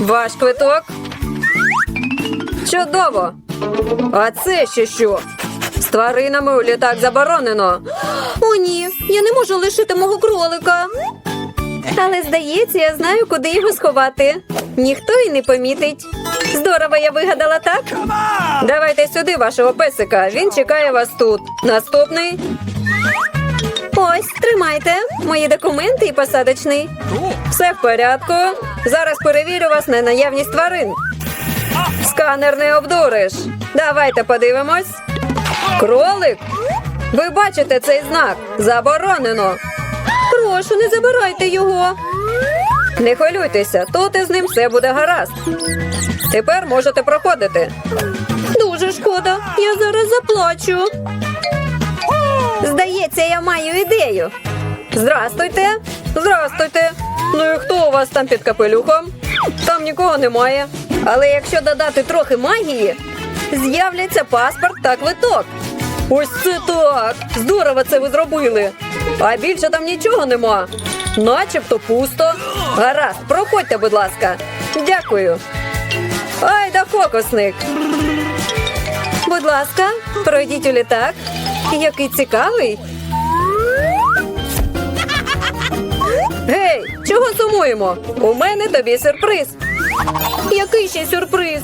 Ваш квиток. Чудово. А це ще що? З тваринами у літак заборонено. О, ні, я не можу лишити мого кролика. Але здається, я знаю, куди його сховати. Ніхто й не помітить. Здорово, я вигадала так. Давайте сюди вашого песика. Він чекає вас тут. Наступний. Ось, тримайте мої документи і посадочний. Все в порядку. Зараз перевірю вас на наявність тварин. Сканер не обдуриш. Давайте подивимось. Кролик. Ви бачите цей знак? Заборонено. Прошу, не забирайте його. Не хвилюйтеся, тут із ним все буде гаразд. Тепер можете проходити. Дуже шкода, я зараз заплачу. Здається, я маю ідею. Здрастуйте. Здрастуйте. Ну і хто у вас там під капелюхом? Там нікого немає. Але якщо додати трохи магії, з'являться паспорт та квиток. Ось це так! Здорово це ви зробили. А більше там нічого нема. Начебто пусто. Гаразд, проходьте, будь ласка. Дякую. Ай да фокусник. Будь ласка, пройдіть у літак. Який цікавий. Гей, чого сумуємо? У мене тобі сюрприз. Який ще сюрприз?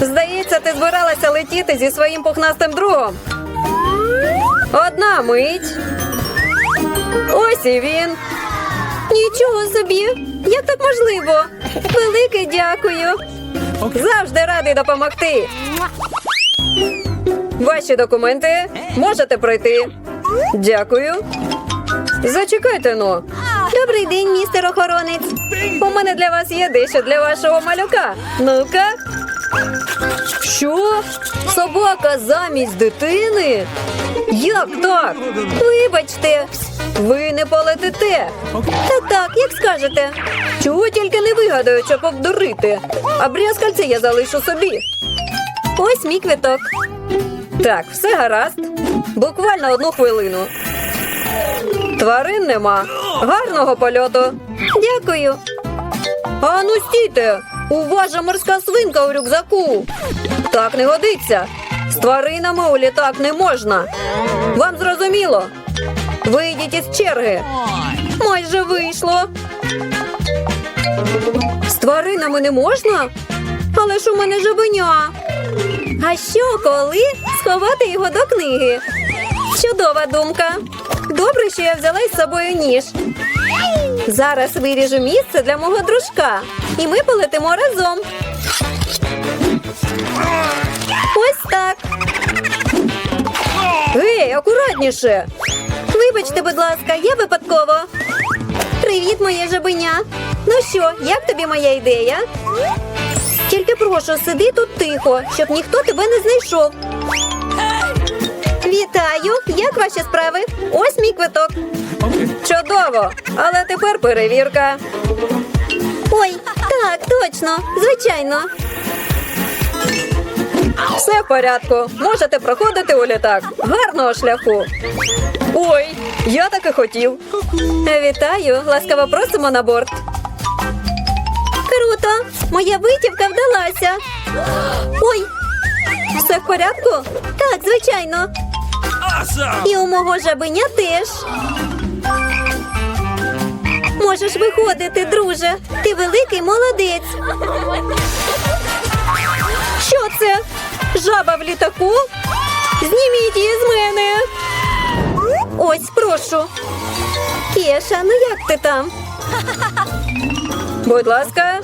Здається, ти збиралася летіти зі своїм пухнастим другом. Одна мить. Ось і він. Нічого собі. Як так можливо? Велике дякую. Завжди радий допомогти. Ваші документи можете пройти. Дякую. Зачекайте но. Добрий день, містер охоронець. У мене для вас є дещо для вашого малюка. Ну-ка. Що? Собака замість дитини? Як так? Вибачте, ви не полетите. Так, так, як скажете. Чого тільки не вигадаю, щоб обдурити. А брязкальце я залишу собі. Ось мій квиток. Так, все гаразд. Буквально одну хвилину. Тварин нема. Гарного польоту. Дякую. А ну стійте! У морська свинка у рюкзаку. Так не годиться. З тваринами у літак не можна. Вам зрозуміло? Вийдіть із черги. Майже вийшло. З тваринами не можна? Але ж у мене жабеня. А що, коли сховати його до книги? Чудова думка. Добре, що я взяла із собою ніж. Зараз виріжу місце для мого дружка, і ми полетимо разом. Ось так. Гей, акуратніше. Вибачте, будь ласка, я випадково. Привіт, моє жабеня. Ну що, як тобі моя ідея? Тільки прошу, сиди тут тихо, щоб ніхто тебе не знайшов. Вітаю! Як ваші справи? Ось мій квиток. Чудово! Але тепер перевірка. Ой, так, точно, звичайно. Все в порядку. Можете проходити у літак. Гарного шляху. Ой, я так і хотів. Вітаю! Ласкаво просимо на борт. Круто! Моя витівка вдалася. Ой, все в порядку? Так, звичайно. І у мого жабеня теж. Можеш виходити, друже. Ти великий молодець. Що це? Жаба в літаку? Зніміть її з мене. Ось, прошу. Кеша, ну як ти там? Будь ласка.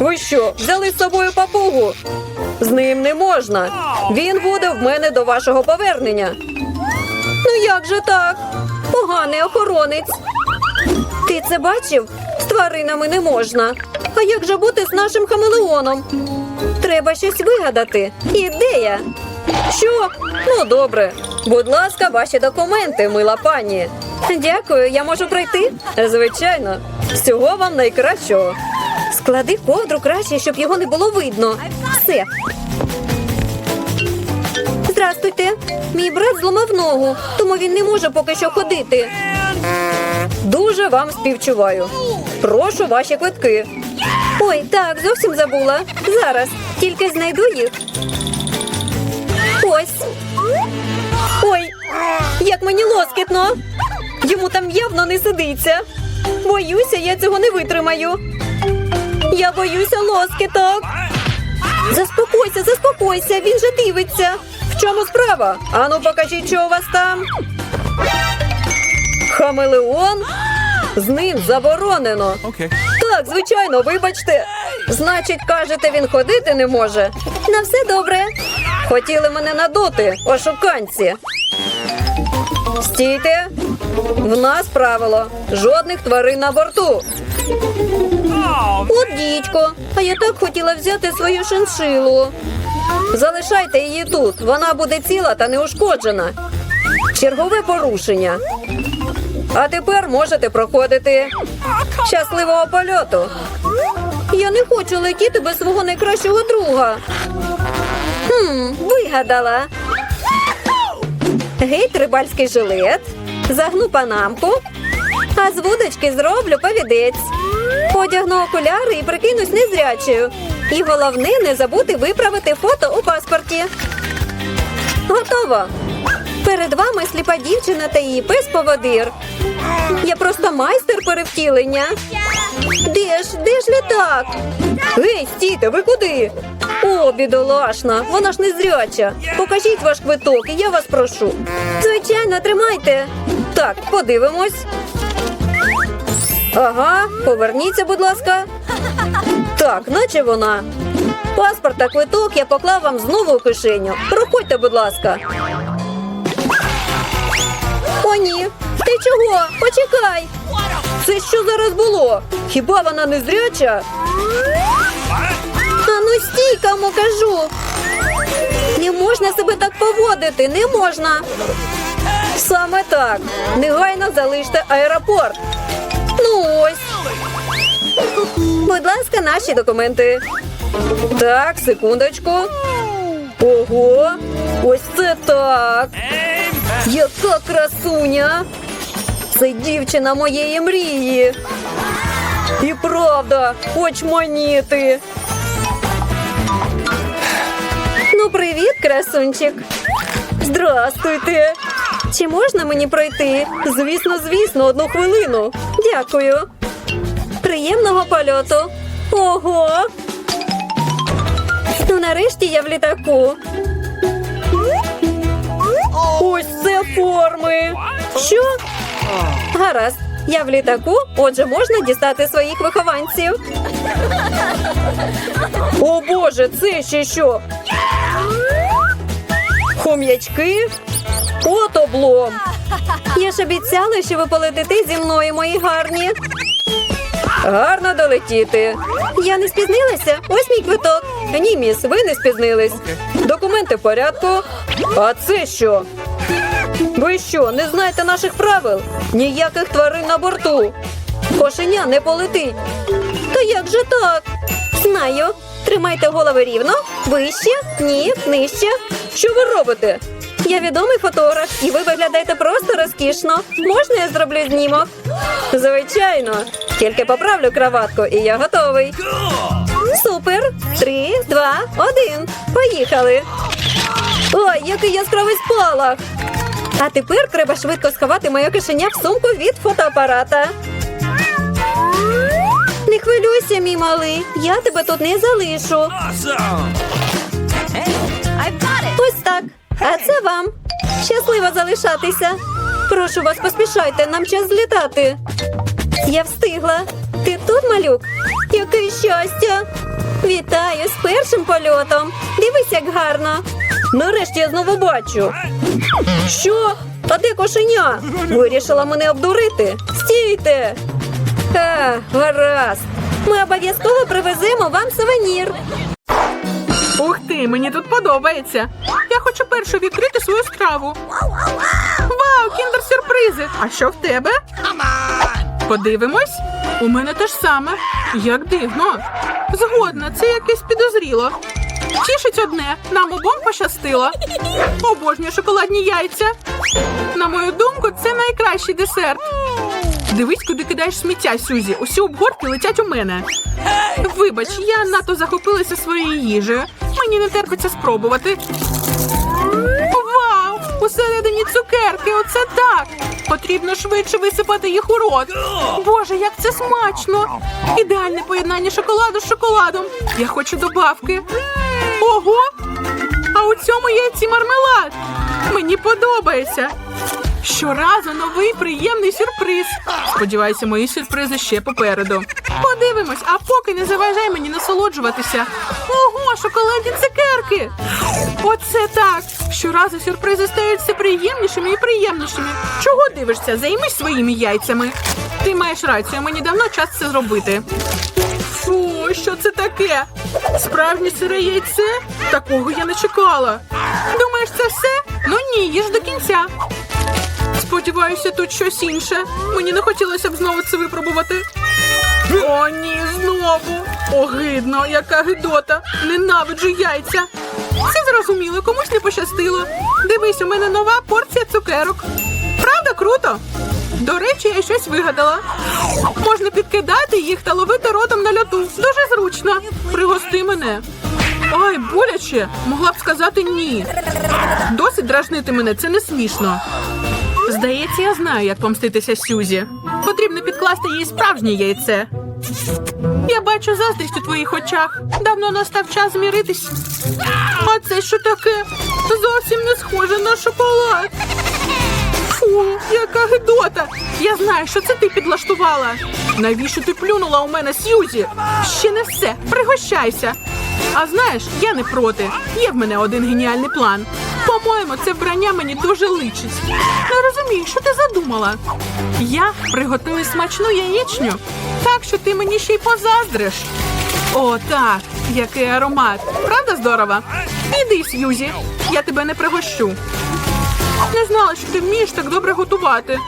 Ви що, взяли з собою папугу? З ним не можна. Він буде в мене до вашого повернення. Як же так? Поганий охоронець. Ти це бачив? З тваринами не можна. А як же бути з нашим хамелеоном? Треба щось вигадати. Ідея. Що? Ну, добре. Будь ласка, ваші документи, мила пані. Дякую, я можу пройти? Звичайно. Всього вам найкращого. Склади ковдру краще, щоб його не було видно. Все. Мій брат зламав ногу, тому він не може поки що ходити. Дуже вам співчуваю. Прошу ваші квитки. Ой, так, зовсім забула. Зараз. Тільки знайду їх. Ось. Ой, як мені лоскітно. Йому там явно не сидиться. Боюся, я цього не витримаю. Я боюся лоскіток. Заспокойся, заспокойся, він же дивиться. Чому справа? Ану, покажіть, що у вас там. Хамелеон? З ним заборонено. Okay. Так, звичайно, вибачте. Значить, кажете, він ходити не може. На все добре. Хотіли мене надути, ошуканці. Стійте. В нас правило. Жодних тварин на борту. От дідько, а я так хотіла взяти свою шиншилу. Залишайте її тут. Вона буде ціла та неушкоджена. Чергове порушення. А тепер можете проходити. Щасливого польоту. Я не хочу летіти без свого найкращого друга. Хм, вигадала. Геть рибальський жилет, загну панамку, а з вудочки зроблю повідець. Одягну окуляри і прикинусь незрячою. І головне не забути виправити фото у паспорті. Готово. Перед вами сліпа дівчина та її пес поводир. Я просто майстер перевтілення. Де ж, де ж літак? Гей, стійте, ви куди? О, бідолашна, вона ж не зряча. Покажіть ваш квиток, і я вас прошу. Звичайно, тримайте. Так, подивимось. Ага, поверніться, будь ласка. Так, наче вона. Паспорт та квиток я поклав вам знову у кишеню. Проходьте, будь ласка. О, ні. Ти чого? Почекай. Це що зараз було? Хіба вона не зряча? А ну стій, кому кажу. Не можна себе так поводити, не можна. Саме так. Негайно залиште аеропорт. Будь ласка, наші документи. Так, секундочку. Ого, ось це так. Яка красуня! Це дівчина моєї мрії. І правда, очманіти. Ну, привіт, красунчик. Здрастуйте. Чи можна мені пройти? Звісно, звісно, одну хвилину. Дякую. Приємного польоту. Ого. Ну, нарешті я в літаку. Ось це форми. Що? Гаразд. Я в літаку, отже, можна дістати своїх вихованців. О Боже, це ще що? Хом'ячки? От облом. Я ж обіцяла, що ви полетите зі мною, мої гарні. Гарно долетіти. Я не спізнилася? Ось мій квиток. Ні, міс, ви не спізнились. Документи в порядку. А це що? Ви що, не знаєте наших правил? Ніяких тварин на борту. Кошеня не полетить. Та як же так? Знаю. Тримайте голови рівно, вище, ні, нижче. Що ви робите? Я відомий фотограф, і ви виглядаєте просто розкішно. Можна я зроблю знімок? Звичайно. Тільки поправлю краватку, і я готовий. Супер! Три, два, один. Поїхали. Ой, який яскравий спалах. А тепер треба швидко сховати моє кишеня в сумку від фотоапарата. Не хвилюйся, мій малий. Я тебе тут не залишу. Awesome. Ось так. А це вам. Щасливо залишатися. Прошу вас, поспішайте, нам час злітати. Я встигла. Ти тут, малюк? Яке щастя! Вітаю з першим польотом. Дивись, як гарно. Нарешті я знову бачу. Що? А де кошеня? Вирішила мене обдурити. Стійте. А, гаразд. Ми обов'язково привеземо вам сувенір. Ух ти, мені тут подобається. Я хочу першу відкрити свою страву. Вау, кіндер-сюрпризи! А що в тебе? Подивимось. У мене те ж саме. Як дивно. Згодна, це якесь підозріло. Тішить одне, нам обом пощастило. Обожнюю шоколадні яйця. На мою думку, це найкращий десерт. Дивись, куди кидаєш сміття, Сюзі. Усі обгортки летять у мене. Вибач, я надто захопилася своєю їжею. Мені не терпиться спробувати. Вау! Усередині цукерки, оце так! Потрібно швидше висипати їх у рот. Боже, як це смачно! Ідеальне поєднання шоколаду з шоколадом. Я хочу добавки. Ого! А у цьому яйці мармелад. Мені подобається. Щоразу новий приємний сюрприз. Сподіваюся, мої сюрпризи ще попереду. Подивимось, а поки не заважай мені насолоджуватися. Ого, шоколадні цукерки! Оце так! Щоразу сюрпризи стають все приємнішими і приємнішими. Чого дивишся? Займись своїми яйцями. Ти маєш рацію, мені давно час це зробити. Фу, що це таке? Справжнє сире яйце? Такого я не чекала. Думаєш, це все? Ну ні, їж до кінця. Сподіваюся, тут щось інше. Мені не хотілося б знову це випробувати. О, ні, знову. Огидно, яка гидота. Ненавиджу яйця. Все зрозуміло, комусь не пощастило. Дивись, у мене нова порція цукерок. Правда, круто? До речі, я щось вигадала. Можна підкидати їх та ловити ротом на льоту. Дуже зручно. Пригости мене. Ай, боляче. Могла б сказати ні. Досить дражнити мене, це не смішно. Здається, я знаю, як помститися Сюзі. Потрібно підкласти їй справжнє яйце. Я бачу заздрість у твоїх очах. Давно настав час зміритись. А це що таке? Зовсім не схоже на шоколад. Фу, яка гидота! Я знаю, що це ти підлаштувала. Навіщо ти плюнула у мене, Сьюзі? Ще не все. Пригощайся. А знаєш, я не проти. Є в мене один геніальний план. По-моєму, це вбрання мені дуже личить. Не розумію, що ти задумала. Я приготую смачну яєчню, так що ти мені ще й позаздриш. О, так, який аромат. Правда здорово? Іди, Сьюзі, я тебе не пригощу. Не знала, що ти вмієш так добре готувати.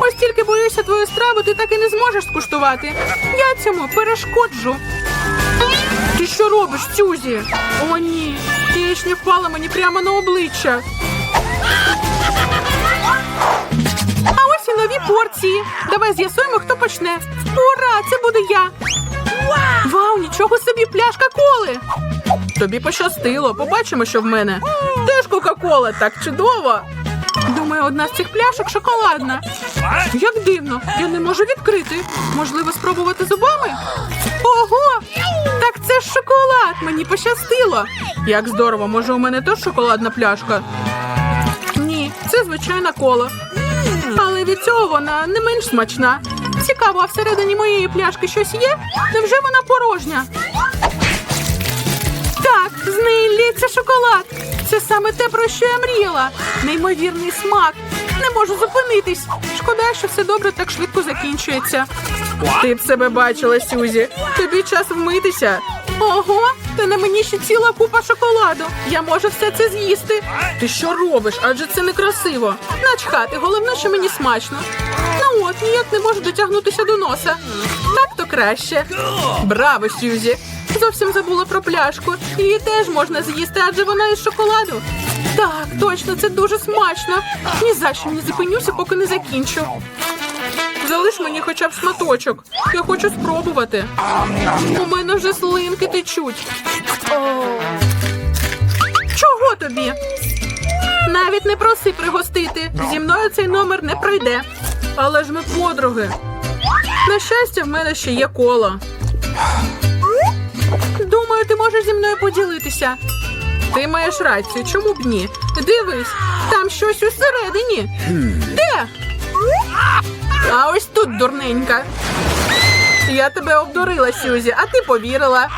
Ось тільки боюся твою страву, ти так і не зможеш скуштувати. Я цьому перешкоджу. Ти що робиш, Сюзі? О, ні. Яєчня впала мені прямо на обличчя. Порції. Давай з'ясуємо, хто почне. Ура! Це буду я. Вау, нічого собі, пляшка коли. Тобі пощастило, побачимо, що в мене. Теж Кока-Кола, так чудово. Думаю, одна з цих пляшок шоколадна. Як дивно, я не можу відкрити. Можливо, спробувати зубами? Ого! Так це ж шоколад! Мені пощастило. Як здорово, може, у мене теж шоколадна пляшка? Ні, це звичайна кола. Але від цього вона не менш смачна. Цікаво, а всередині моєї пляшки щось є? Невже вона порожня? Так, з неї лється шоколад. Це саме те, про що я мріяла. Неймовірний смак. Не можу зупинитись. Шкода, що все добре так швидко закінчується. Ти б себе бачила, Сюзі. Тобі час вмитися. Ого, та на мені ще ціла купа шоколаду. Я можу все це з'їсти. Ти що робиш? Адже це некрасиво. Начхати, головне, що мені смачно. Ну от, ніяк не можу дотягнутися до носа. Так то краще. Браво, Сюзі! Зовсім забула про пляшку. Її теж можна з'їсти, адже вона із шоколаду. Так, точно, це дуже смачно. Ні за що не зупинюся, поки не закінчу. Залиш мені хоча б шматочок. Я хочу спробувати. У мене вже слинки течуть. Чого тобі? Навіть не проси пригостити. Зі мною цей номер не пройде. Але ж ми подруги. На щастя, в мене ще є коло. Думаю, ти можеш зі мною поділитися. Ти маєш рацію, чому б ні? Дивись, там щось усередині. Де? А ось тут дурненька. Я тебе обдурила, Сюзі, а ти повірила.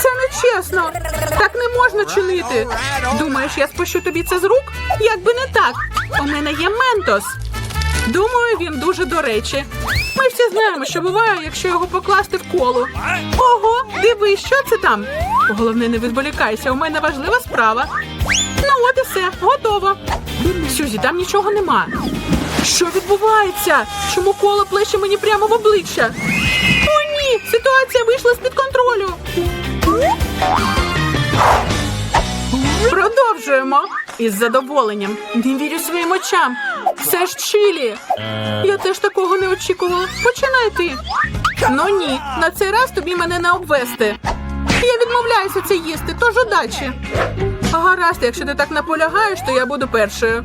Це нечесно. Так не можна чинити. Думаєш, я спущу тобі це з рук? Якби не так. У мене є ментос. Думаю, він дуже до речі. Ми всі знаємо, що буває, якщо його покласти в коло. Ого, дивись, що це там? Головне, не відволікайся, у мене важлива справа. Ну, от і все, готово. Сюзі, там нічого нема. Що відбувається? Чому коло плече мені прямо в обличчя? О, ні! Ситуація вийшла з-під контролю. Продовжуємо. Із задоволенням. Не вірю своїм очам. Це ж чилі. Я теж такого не очікувала. Починай ти. Ну ні, на цей раз тобі мене не обвести. Я відмовляюся це їсти, тож удачі. Гаразд, якщо ти так наполягаєш, то я буду першою.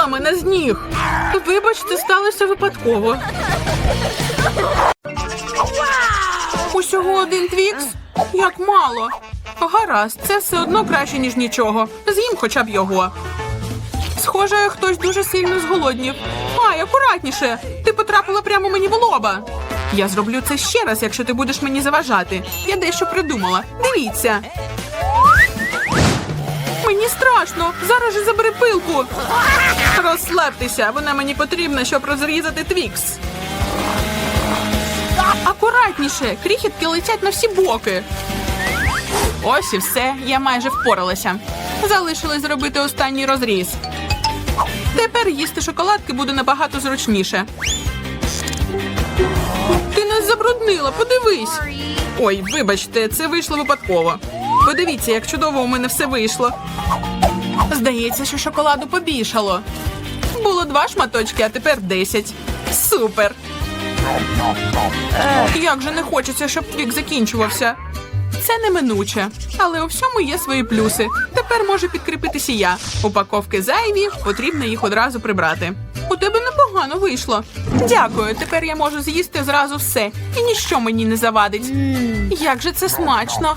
Збила мене з ніг. Вибач, це сталося випадково. Усього один твікс? Як мало. Гаразд, це все одно краще, ніж нічого. З'їм хоча б його. Схоже, хтось дуже сильно зголоднів. Ай, акуратніше! Ти потрапила прямо мені в лоба. Я зроблю це ще раз, якщо ти будеш мені заважати. Я дещо придумала. Дивіться. Мені страшно. Зараз же забери пилку. Розслабтеся, вона мені потрібна, щоб розрізати твікс. Акуратніше, крихітки летять на всі боки. Ось і все, я майже впоралася. Залишилось зробити останній розріз. Тепер їсти шоколадки буде набагато зручніше. Ти нас забруднила, подивись. Ой, вибачте, це вийшло випадково. Подивіться, як чудово у мене все вийшло. Здається, що шоколаду побільшало. Було два шматочки, а тепер десять. Супер. Як же не хочеться, щоб твік закінчувався. Це неминуче, але у всьому є свої плюси. Тепер може підкріпитися я. Упаковки зайві, потрібно їх одразу прибрати. У тебе непогано вийшло. Дякую. Тепер я можу з'їсти зразу все, і ніщо мені не завадить. Як же це смачно!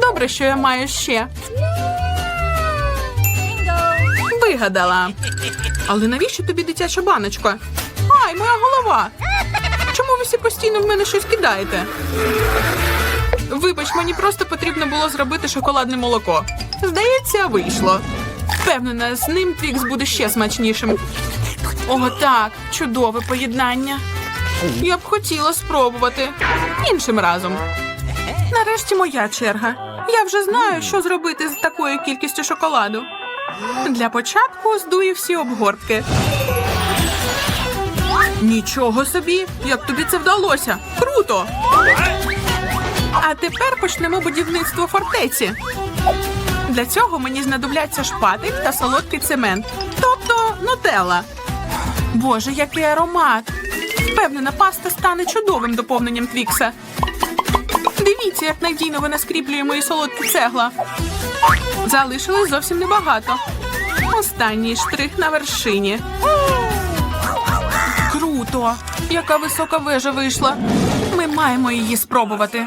Добре, що я маю ще. Вигадала. Але навіщо тобі дитяча баночка? Ай, моя голова! Чому ви всі постійно в мене щось кидаєте? Вибач, мені просто потрібно було зробити шоколадне молоко. Здається, вийшло. Впевнена, з ним твікс буде ще смачнішим. О, так, чудове поєднання. Я б хотіла спробувати іншим разом. Нарешті моя черга. Я вже знаю, що зробити з такою кількістю шоколаду. Для початку здую всі обгортки. Нічого собі, як тобі це вдалося? Круто! А тепер почнемо будівництво фортеці. Для цього мені знадобляться шпатель та солодкий цемент, тобто нутелла. Боже, який аромат! Впевнена, паста стане чудовим доповненням твікса. Дивіться, як надійно вона скріплює мої солодкі цегла. Залишилось зовсім небагато. Останній штрих на вершині. Круто! Яка висока вежа вийшла. Ми маємо її спробувати.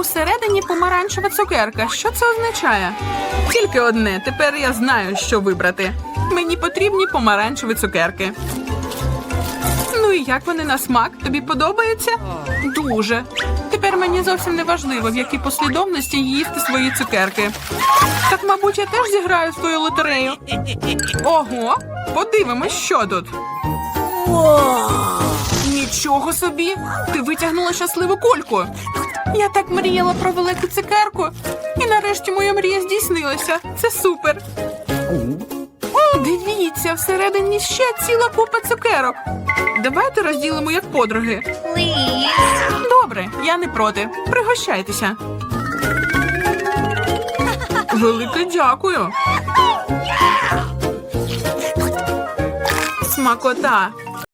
Усередині помаранчева цукерка. Що це означає? Тільки одне. Тепер я знаю, що вибрати. Мені потрібні помаранчеві цукерки. Ну і як вони на смак? Тобі подобається? Дуже. Тепер мені зовсім не важливо, в якій послідовності їсти свої цукерки. Так, мабуть, я теж зіграю в твою лотерею. Ого, подивимось, що тут. Нічого собі! Ти витягнула щасливу кульку. Я так мріяла про велику цукерку, і нарешті моя мрія здійснилася. Це супер. Дивіться, всередині ще ціла купа цукерок. Давайте розділимо як подруги. Добре, я не проти. Пригощайтеся. Велике дякую. Смакота.